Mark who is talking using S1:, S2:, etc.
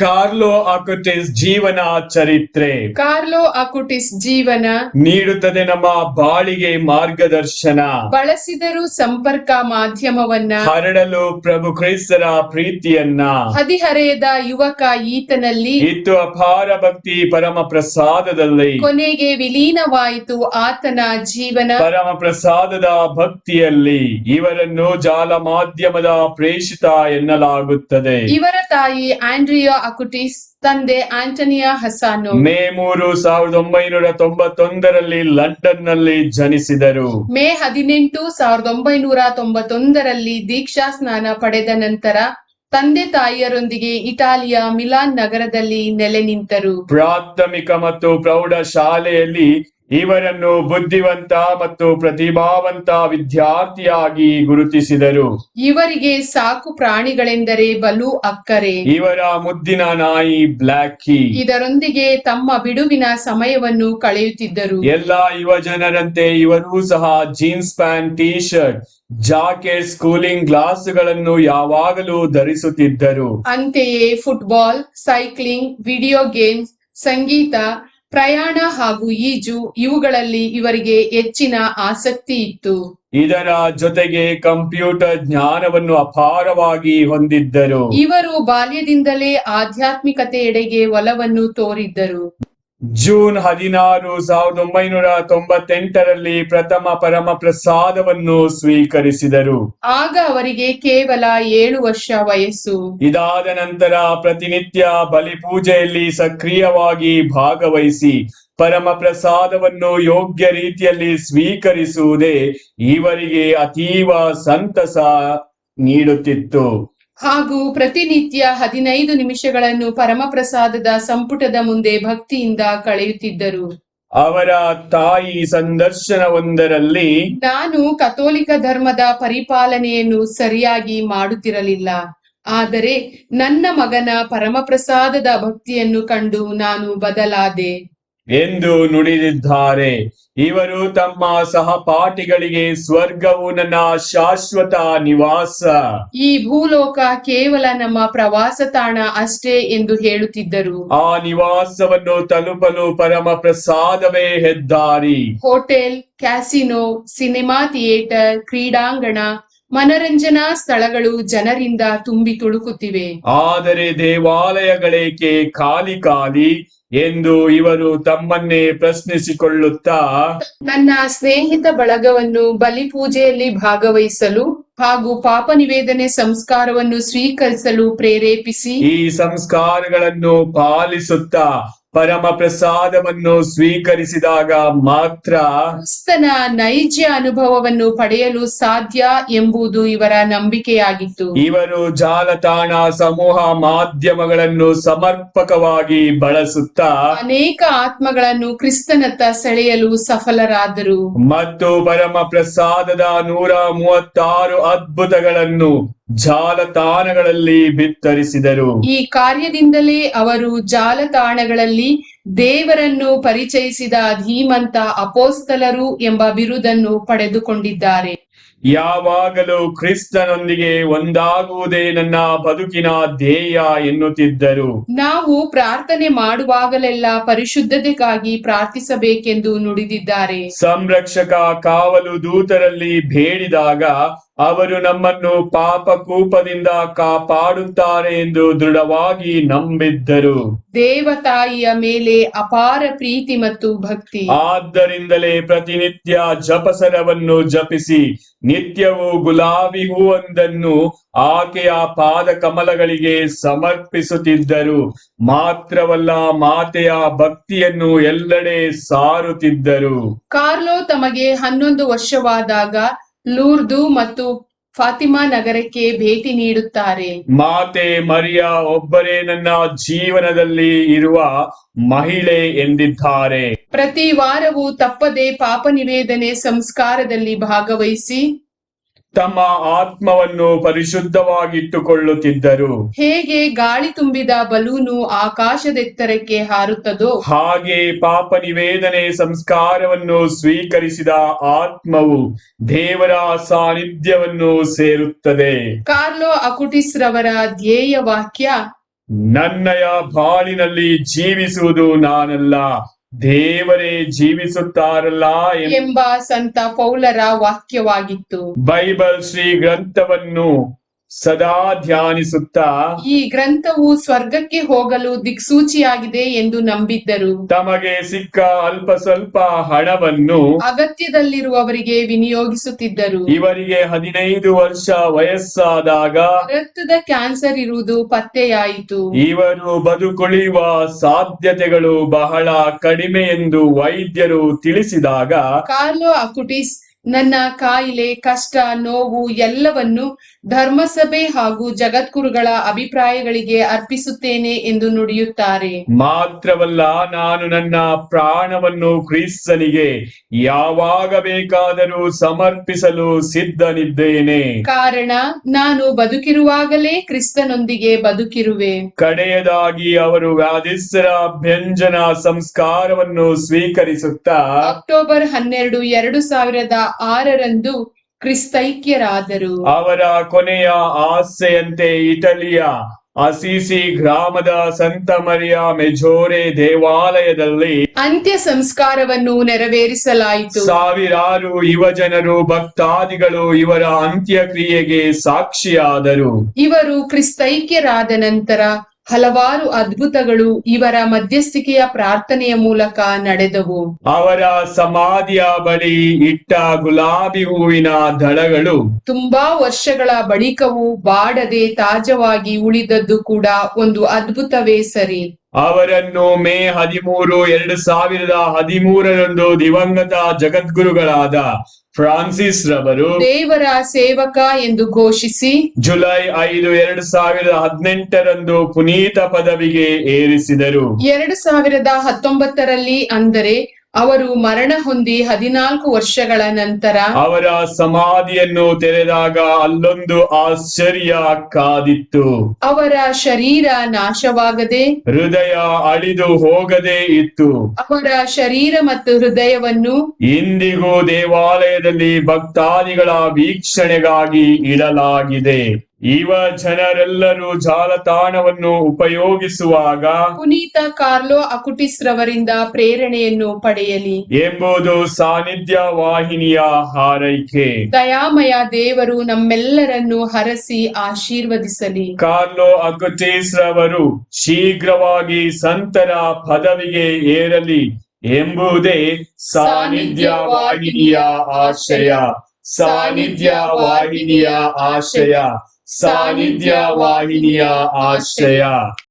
S1: Carlo ಅಕುಟಿಸ್ ಜೀವನ ಚರಿತ್ರೆ
S2: Carlo ಅಕುಟಿಸ್ ಜೀವನ
S1: ನೀಡುತ್ತದೆ ನಮ್ಮ ಬಾಳಿಗೆ ಮಾರ್ಗದರ್ಶನ.
S2: ಬಳಸಿದರು ಸಂಪರ್ಕ ಮಾಧ್ಯಮವನ್ನ.
S1: ಹರಡಲು ಪ್ರಭು ಕ್ರೈಸ್ತರ ಪ್ರೀತಿಯನ್ನ.
S2: ಹದಿಹರೆಯದ ಯುವಕ ಈತನಲ್ಲಿ.
S1: ಇತ್ತು ಅಪಾರ ಭಕ್ತಿ ಪರಮ ಪ್ರಸಾದದಲ್ಲಿ.
S2: ಕೊನೆಗೆ ವಿಲೀನವಾಯಿತು ಆತನ ಜೀವನ.
S1: ಪರಮ ಪ್ರಸಾದದ ಭಕ್ತಿಯಲ್ಲಿ ಇವರನ್ನು ಜಾಲ ಮಾಧ್ಯಮದ ಪ್ರೇಷಿತ ಎನ್ನಲಾಗುತ್ತದೆ.
S2: ಇವರ ತಾಯಿ ಆಂಡ್ರಿಯಾ ಅಕುಟಿಸ್ ತಂದೆ ಆಂಟನಿಯ ಹಸಾನೋ.
S1: ಮೇ ಮೂರು ಸಾವಿರದ ಒಂಬೈನೂರ ತೊಂಬತ್ತೊಂದರಲ್ಲಿ ಲಂಡನ್ನಲ್ಲಿ ಜನಿಸಿದರು.
S2: ಮೇ ಹದಿನೆಂಟು ಸಾವಿರದ ಒಂಬೈನೂರ ತೊಂಬತ್ತೊಂದರಲ್ಲಿ ದೀಕ್ಷಾ ಸ್ನಾನ ಪಡೆದ ನಂತರ ತಂದೆ ತಾಯಿಯರೊಂದಿಗೆ ಇಟಾಲಿಯ ಮಿಲಾನ್ ನಗರದಲ್ಲಿ ನೆಲೆ ನಿಂತರು.
S1: ಪ್ರಾಥಮಿಕ ಮತ್ತು ಪ್ರೌಢ ಶಾಲೆಯಲ್ಲಿ ಇವರನ್ನು ಬುದ್ಧಿವಂತ ಮತ್ತು ಪ್ರತಿಭಾವಂತ ವಿದ್ಯಾರ್ಥಿಯಾಗಿ ಗುರುತಿಸಿದರು.
S2: ಇವರಿಗೆ ಸಾಕು ಪ್ರಾಣಿಗಳೆಂದರೆ ಬಲು ಅಕ್ಕರೆ.
S1: ಇವರ ಮುದ್ದಿನ ನಾಯಿ ಬ್ಲ್ಯಾಕಿ
S2: ಇದರೊಂದಿಗೆ ತಮ್ಮ ಬಿಡುವಿನ ಸಮಯವನ್ನು ಕಳೆಯುತ್ತಿದ್ದರು.
S1: ಎಲ್ಲ ಯುವ ಜನರಂತೆ ಇವರೂ ಸಹ jeans pant T shirt jacket schooling ಗ್ಲಾಸ್ಗಳನ್ನು ಯಾವಾಗಲೂ ಧರಿಸುತ್ತಿದ್ದರು.
S2: ಅಂತೆಯೇ ಫುಟ್ಬಾಲ್ ಸೈಕ್ಲಿಂಗ್ ವಿಡಿಯೋ ಗೇಮ್ಸ್ ಸಂಗೀತ ಪ್ರಯಾಣ ಹಾಗೂ ಈಜು ಇವುಗಳಲ್ಲಿ ಇವರಿಗೆ ಹೆಚ್ಚಿನ ಆಸಕ್ತಿ ಇತ್ತು.
S1: ಇದರ ಜೊತೆಗೆ ಕಂಪ್ಯೂಟರ್ ಜ್ಞಾನವನ್ನು ಅಪಾರವಾಗಿ ಹೊಂದಿದ್ದರು.
S2: ಇವರು ಬಾಲ್ಯದಿಂದಲೇ ಆಧ್ಯಾತ್ಮಿಕತೆಯೆಡೆಗೆ ಒಲವನ್ನು ತೋರಿದ್ದರು.
S1: ಜೂನ್ ಹದಿನಾರು ಸಾವಿರದ ಒಂಬೈನೂರ ತೊಂಬತ್ತೆಂಟರಲ್ಲಿ ಪ್ರಥಮ ಪರಮ ಪ್ರಸಾದವನ್ನು ಸ್ವೀಕರಿಸಿದರು.
S2: ಆಗ ಅವರಿಗೆ ಕೇವಲ ಏಳು ವರ್ಷ ವಯಸ್ಸು.
S1: ಇದಾದ ನಂತರ ಪ್ರತಿನಿತ್ಯ ಬಲಿ ಪೂಜೆಯಲ್ಲಿ ಸಕ್ರಿಯವಾಗಿ ಭಾಗವಹಿಸಿ ಪರಮ ಪ್ರಸಾದವನ್ನು ಯೋಗ್ಯ ರೀತಿಯಲ್ಲಿ ಸ್ವೀಕರಿಸುವುದೇ ಇವರಿಗೆ ಅತೀವ ಸಂತಸ ನೀಡುತ್ತಿತ್ತು.
S2: ಹಾಗೂ ಪ್ರತಿನಿತ್ಯ ಹದಿನೈದು ನಿಮಿಷಗಳನ್ನು ಪರಮಪ್ರಸಾದದ ಸಂಪುಟದ ಮುಂದೆ ಭಕ್ತಿಯಿಂದ ಕಳೆಯುತ್ತಿದ್ದರು.
S1: ಅವರ ತಾಯಿ ಸಂದರ್ಶನವೊಂದರಲ್ಲಿ
S2: ನಾನು ಕಥೋಲಿಕ ಧರ್ಮದ ಪರಿಪಾಲನೆಯನ್ನು ಸರಿಯಾಗಿ ಮಾಡುತ್ತಿರಲಿಲ್ಲ. ಆದರೆ ನನ್ನ ಮಗನ ಪರಮಪ್ರಸಾದದ ಭಕ್ತಿಯನ್ನು ಕಂಡು ನಾನು ಬದಲಾದೆ.
S1: ಎಂದು ನುಡಿದಿದ್ದಾರೆ. ಇವರು ತಮ್ಮ ಸಹಪಾಠಿಗಳಿಗೆ ಸ್ವರ್ಗವು ನನ್ನ ಶಾಶ್ವತ ನಿವಾಸ.
S2: ಈ ಭೂಲೋಕ ಕೇವಲ ನಮ್ಮ ಪ್ರವಾಸ ತಾಣ ಅಷ್ಟೇ ಎಂದು ಹೇಳುತ್ತಿದ್ದರು.
S1: ಆ ನಿವಾಸವನ್ನು ತಲುಪಲು ಪರಮ ಪ್ರಸಾದವೇ ಹೆದ್ದಾರಿ.
S2: ಹೋಟೆಲ್ ಕ್ಯಾಸಿನೋ ಸಿನಿಮಾ ಥಿಯೇಟರ್ ಕ್ರೀಡಾಂಗಣ ಮನರಂಜನಾ ಸ್ಥಳಗಳು ಜನರಿಂದ ತುಂಬಿ ತುಳುಕುತ್ತಿವೆ.
S1: ಆದರೆ ದೇವಾಲಯಗಳೇಕೆ ಖಾಲಿ ಖಾಲಿ? ಎಂದು ಇವರು ತಮ್ಮನ್ನೇ ಪ್ರಶ್ನಿಸಿಕೊಳ್ಳುತ್ತಾ
S2: ನನ್ನ ಸ್ನೇಹಿತ ಬಳಗವನ್ನು ಬಲಿ ಪೂಜೆಯಲ್ಲಿ ಭಾಗವಹಿಸಲು ಹಾಗೂ ಪಾಪ ನಿವೇದನೆ ಸಂಸ್ಕಾರವನ್ನು ಸ್ವೀಕರಿಸಲು ಪ್ರೇರೇಪಿಸಿ.
S1: ಈ ಸಂಸ್ಕಾರಗಳನ್ನು ಪಾಲಿಸುತ್ತಾ ಪರಮ ಪ್ರಸಾದವನ್ನು ಸ್ವೀಕರಿಸಿದಾಗ ಮಾತ್ರ
S2: ಕ್ರಿಸ್ತನ ನೈಜ ಅನುಭವವನ್ನು ಪಡೆಯಲು ಸಾಧ್ಯ ಎಂಬುದು ಇವರ ನಂಬಿಕೆಯಾಗಿತ್ತು.
S1: ಇವರು ಜಾಲತಾಣ ಸಮೂಹ ಮಾಧ್ಯಮಗಳನ್ನು ಸಮರ್ಪಕವಾಗಿ ಬಳಸುತ್ತಾ
S2: ಅನೇಕ ಆತ್ಮಗಳನ್ನು ಕ್ರಿಸ್ತನತ್ತ ಸೆಳೆಯಲು ಸಫಲರಾದರು.
S1: ಮತ್ತು ಪರಮ ಪ್ರಸಾದದ ನೂರ ಮೂವತ್ತಾರು ಅದ್ಭುತಗಳನ್ನು ಜಾಲತಾಣಗಳಲ್ಲಿ ಬಿತ್ತರಿಸಿದರು.
S2: ಈ ಕಾರ್ಯದಿಂದಲೇ ಅವರು ಜಾಲತಾಣಗಳಲ್ಲಿ ದೇವರನ್ನು ಪರಿಚಯಿಸಿದ ಧೀಮಂತ ಅಪೋಸ್ತಲರು ಎಂಬ ಬಿರುದನ್ನು ಪಡೆದುಕೊಂಡಿದ್ದಾರೆ.
S1: ಯಾವಾಗಲೂ ಕ್ರಿಸ್ತನೊಂದಿಗೆ ಒಂದಾಗುವುದೇ ನನ್ನ ಬದುಕಿನ ಧ್ಯೇಯ ಎನ್ನುತ್ತಿದ್ದರು.
S2: ನಾವು ಪ್ರಾರ್ಥನೆ ಮಾಡುವಾಗಲೆಲ್ಲ ಪರಿಶುದ್ಧತೆಗಾಗಿ ಪ್ರಾರ್ಥಿಸಬೇಕೆಂದು ನುಡಿದಿದ್ದಾರೆ.
S1: ಸಂರಕ್ಷಕ ಕಾವಲು ದೂತರಲ್ಲಿ ಬೇಡಿದಾಗ ಅವರು ನಮ್ಮನ್ನು ಪಾಪ ಕೂಪದಿಂದ ಕಾಪಾಡುತ್ತಾರೆ ಎಂದು ದೃಢವಾಗಿ ನಂಬಿದ್ದರು.
S2: ದೇವತಾಯಿಯ ಮೇಲೆ ಅಪಾರ ಪ್ರೀತಿ ಮತ್ತು ಭಕ್ತಿ.
S1: ಆದ್ದರಿಂದಲೇ ಪ್ರತಿನಿತ್ಯ ಜಪಸರವನ್ನು ಜಪಿಸಿ ನಿತ್ಯವೂ ಗುಲಾಬಿ ಹೂವೊಂದನ್ನು ಆಕೆಯ ಪಾದ ಕಮಲಗಳಿಗೆ ಸಮರ್ಪಿಸುತ್ತಿದ್ದರು. ಮಾತ್ರವಲ್ಲ ಮಾತೆಯ ಭಕ್ತಿಯನ್ನು ಎಲ್ಲೆಡೆ ಸಾರುತ್ತಿದ್ದರು.
S2: ಕಾರ್ಲೋ ತಮಗೆ ಹನ್ನೊಂದು ವರ್ಷವಾದಾಗ ಲೂರ್ದು ಮತ್ತು ಫಾತಿಮಾ ನಗರಕ್ಕೆ ಭೇಟಿ ನೀಡುತ್ತಾರೆ.
S1: ಮಾತೆ ಮರಿಯ ಒಬ್ಬರೇ ನನ್ನ ಜೀವನದಲ್ಲಿ ಇರುವ ಮಹಿಳೆ ಎಂದಿದ್ದಾರೆ.
S2: ಪ್ರತಿ ವಾರವೂ ತಪ್ಪದೆ ಪಾಪ ನಿವೇದನೆ ಸಂಸ್ಕಾರದಲ್ಲಿ ಭಾಗವಹಿಸಿ
S1: ತಮ್ಮ ಆತ್ಮವನ್ನು ಪರಿಶುದ್ಧವಾಗಿಟ್ಟುಕೊಳ್ಳುತ್ತಿದ್ದರು.
S2: ಹೇಗೆ ಗಾಳಿ ತುಂಬಿದ ಬಲೂನು ಆಕಾಶದೆತ್ತರಕ್ಕೆ ಹಾರುತ್ತದೋ?
S1: ಹಾಗೆ ಪಾಪ ನಿವೇದನೆ ಸಂಸ್ಕಾರವನ್ನು ಸ್ವೀಕರಿಸಿದ ಆತ್ಮವು ದೇವರ ಸಾನ್ನಿಧ್ಯವನ್ನು ಸೇರುತ್ತದೆ.
S2: ಕಾರ್ಲೋ ಅಕುಟಿಸ್ ರವರ ಧ್ಯೇಯ ವಾಕ್ಯ
S1: ನನ್ನಯ ಬಾಳಿನಲ್ಲಿ ಜೀವಿಸುವುದು ನಾನಲ್ಲ. ದೇವರೇ ಜೀವಿಸುತ್ತಾರಲ್ಲ
S2: ಎಂಬ ಸಂತ ಪೌಲರ ವಾಕ್ಯವಾಗಿತ್ತು.
S1: ಬೈಬಲ್ ಶ್ರೀ ಗ್ರಂಥವನ್ನು ಸದಾ ಧ್ಯಾನಿಸುತ್ತಾ
S2: ಈ ಗ್ರಂಥವು ಸ್ವರ್ಗಕ್ಕೆ ಹೋಗಲು ದಿಕ್ಸೂಚಿಯಾಗಿದೆ ಎಂದು ನಂಬಿದ್ದರು.
S1: ತಮಗೆ ಸಿಕ್ಕ ಅಲ್ಪ ಸ್ವಲ್ಪ ಹಣವನ್ನು
S2: ಅಗತ್ಯದಲ್ಲಿರುವವರಿಗೆ ವಿನಿಯೋಗಿಸುತ್ತಿದ್ದರು.
S1: ಇವರಿಗೆ ಹದಿನೈದು ವರ್ಷ ವಯಸ್ಸಾದಾಗ
S2: ರಕ್ತದ ಕ್ಯಾನ್ಸರ್ ಇರುವುದು ಪತ್ತೆಯಾಯಿತು.
S1: ಇವರು ಬದುಕುಳಿಯುವ ಸಾಧ್ಯತೆಗಳು ಬಹಳ ಕಡಿಮೆ ಎಂದು ವೈದ್ಯರು ತಿಳಿಸಿದಾಗ
S2: ಕಾರ್ಲೋ ಅಕುಟಿಸ್ ನನ್ನ ಕಾಯಿಲೆ ಕಷ್ಟ ನೋವು ಎಲ್ಲವನ್ನು ಧರ್ಮಸಭೆ ಹಾಗೂ ಜಗದ್ಗುರುಗಳ ಅಭಿಪ್ರಾಯಗಳಿಗೆ ಅರ್ಪಿಸುತ್ತೇನೆ ಎಂದು ನುಡಿಯುತ್ತಾರೆ.
S1: ಮಾತ್ರವಲ್ಲ ನಾನು ನನ್ನ ಪ್ರಾಣವನ್ನು ಕ್ರಿಸ್ತನಿಗೆ ಯಾವಾಗ ಬೇಕಾದರೂ ಸಮರ್ಪಿಸಲು ಸಿದ್ಧನಿದ್ದೇನೆ.
S2: ಕಾರಣ ನಾನು ಬದುಕಿರುವಾಗಲೇ ಕ್ರಿಸ್ತನೊಂದಿಗೆ ಬದುಕಿರುವೆ.
S1: ಕಡೆಯದಾಗಿ ಅವರು ವ್ಯಾಧಿಸ್ಥರ ಅಭ್ಯಂಜನ ಸಂಸ್ಕಾರವನ್ನು ಸ್ವೀಕರಿಸುತ್ತಾ
S2: ಅಕ್ಟೋಬರ್ ಹನ್ನೆರಡು ಎರಡು ಸಾವಿರದ ಆರರಂದು ಕ್ರಿಸ್ತೈಕ್ಯರಾದರು.
S1: ಅವರ ಕೊನೆಯ ಆಸೆಯಂತೆ ಇಟಲಿಯ ಅಸಿಸಿ ಗ್ರಾಮದ ಸಂತ ಮರಿಯಾ ಮೆಜೋರೆ ದೇವಾಲಯದಲ್ಲಿ
S2: ಅಂತ್ಯ ಸಂಸ್ಕಾರವನ್ನು ನೆರವೇರಿಸಲಾಯಿತು.
S1: ಸಾವಿರಾರು ಯುವಜನರು ಭಕ್ತಾದಿಗಳು ಇವರ ಅಂತ್ಯಕ್ರಿಯೆಗೆ ಸಾಕ್ಷಿಯಾದರು.
S2: ಇವರು ಕ್ರಿಸ್ತೈಕ್ಯರಾದ ನಂತರ ಹಲವಾರು ಅದ್ಭುತಗಳು ಇವರ ಮಧ್ಯಸ್ಥಿಕೆಯ ಪ್ರಾರ್ಥನೆಯ ಮೂಲಕ ನಡೆದವು.
S1: ಅವರ ಸಮಾಧಿಯ ಬಳಿ ಇಟ್ಟ ಗುಲಾಬಿ ಹೂವಿನ ದಳಗಳು.
S2: ತುಂಬಾ ವರ್ಷಗಳ ಬಳಿಕವೂ ಬಾಡದೆ ತಾಜವಾಗಿ ಉಳಿದದ್ದು ಕೂಡ ಒಂದು ಅದ್ಭುತವೇ ಸರಿ.
S1: ಅವರನ್ನು ಮೇ ಹದಿಮೂರು ಎರಡು ಸಾವಿರದ ಹದಿಮೂರರಂದು ದಿವಂಗತ ಜಗದ್ಗುರುಗಳಾದ ಫ್ರಾನ್ಸಿಸ್ ರವರು
S2: ದೇವರ ಸೇವಕ ಎಂದು ಘೋಷಿಸಿ
S1: ಜುಲೈ ಐದು ಎರಡು ಸಾವಿರದ ಹದಿನೆಂಟರಂದು ಪುನೀತ ಪದವಿಗೆ ಏರಿಸಿದರು.
S2: ಎರಡು ಸಾವಿರದ ಹತ್ತೊಂಬತ್ತರಲ್ಲಿ ಅಂದರೆ ಅವರು ಮರಣ ಹೊಂದಿ ಹದಿನಾಲ್ಕು ವರ್ಷಗಳ ನಂತರ
S1: ಅವರ ಸಮಾಧಿಯನ್ನು ತೆರೆದಾಗ ಅಲ್ಲೊಂದು ಆಶ್ಚರ್ಯ ಕಾದಿತ್ತು.
S2: ಅವರ ಶರೀರ ನಾಶವಾಗದೆ
S1: ಹೃದಯ ಅಳಿದು ಹೋಗದೆ ಇತ್ತು.
S2: ಅವರ ಶರೀರ ಮತ್ತು ಹೃದಯವನ್ನು
S1: ಇಂದಿಗೂ ದೇವಾಲಯದಲ್ಲಿ ಭಕ್ತಾದಿಗಳ ವೀಕ್ಷಣೆಗಾಗಿ ಇಡಲಾಗಿದೆ. ಇವ ಜನರೆಲ್ಲರೂ ಜಾಲತಾಣವನ್ನು ಉಪಯೋಗಿಸುವಾಗ
S2: ಪುನೀತ ಕಾರ್ಲೋ ಅಕುಟಿಸ್ ರವರಿಂದ ಪ್ರೇರಣೆಯನ್ನು ಪಡೆಯಲಿ.
S1: ಎಂಬುದು ಸಾನ್ನಿಧ್ಯ ವಾಹಿನಿಯ ಹಾರೈಕೆ.
S2: ದಯಾಮಯ ದೇವರು ನಮ್ಮೆಲ್ಲರನ್ನು ಹರಸಿ ಆಶೀರ್ವದಿಸಲಿ.
S1: ಕಾರ್ಲೋ ಅಕುಟಿಸ್ ರವರು ಶೀಘ್ರವಾಗಿ ಸಂತರ ಪದವಿಗೆ ಏರಲಿ ಎಂಬುದೇ ಸಾನ್ನಿಧ್ಯ ವಾಹಿನಿಯ ಆಶಯ. ಸಾನ್ನಿಧ್ಯ ವಾಹಿನಿಯ ಆಶಯ. ಸಾನ್ನಿಧ್ಯ ವಾಹಿನಿಯ ಆಶಯ